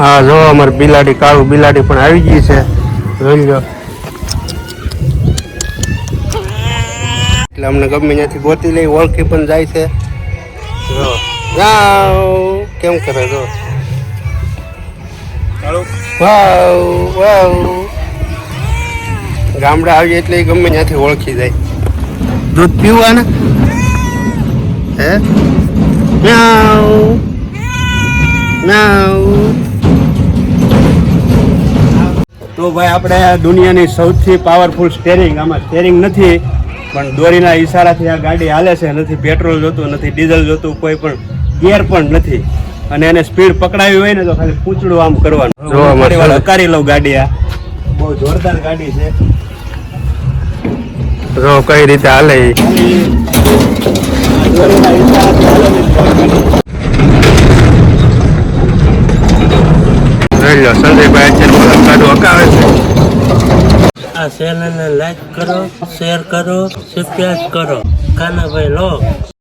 હા જો અમારી બિલાડી કાળું બિલાડી પણ આવી ગઈ છે. જોઈ લો. એટલે અમને ગમે ત્યાંથી ગોતી લઈ ઓળખી પણ જાય છે. જો. કેમ કરે જો? વાવ વાવ. ગામડા આવીએ એટલે ગમે ત્યાંથી ઓળખી જાય. દૂધ પીવા ને હે? મ્યાઉ મ્યાઉ તો ભાઈ આપણે દુનિયાની સૌથી પાવરફુલ સ્ટેરિંગ આમાં સ્ટેરિંગ નથી પણ દોરીના ઈશારાથી આ ગાડી હાલે છે. નથી પેટ્રોલ જોતું નથી ડીઝલ જોતું કોઈ પણ ગિયર પણ નથી. અને એને સ્પીડ પકડાવી હોય ને તો ખાલી પૂંચડું આમ કરવાનું. હકારી લઉં ગાડી આ. બહુ જોરદાર ગાડી છે. જો કઈ રીતે હાલે સંજયભાઈ હકાવે છે. આ ચેનલને લાઈક કરો શેર કરો સબસ્ક્રાઈબ કરો. કાનાભાઈ લો.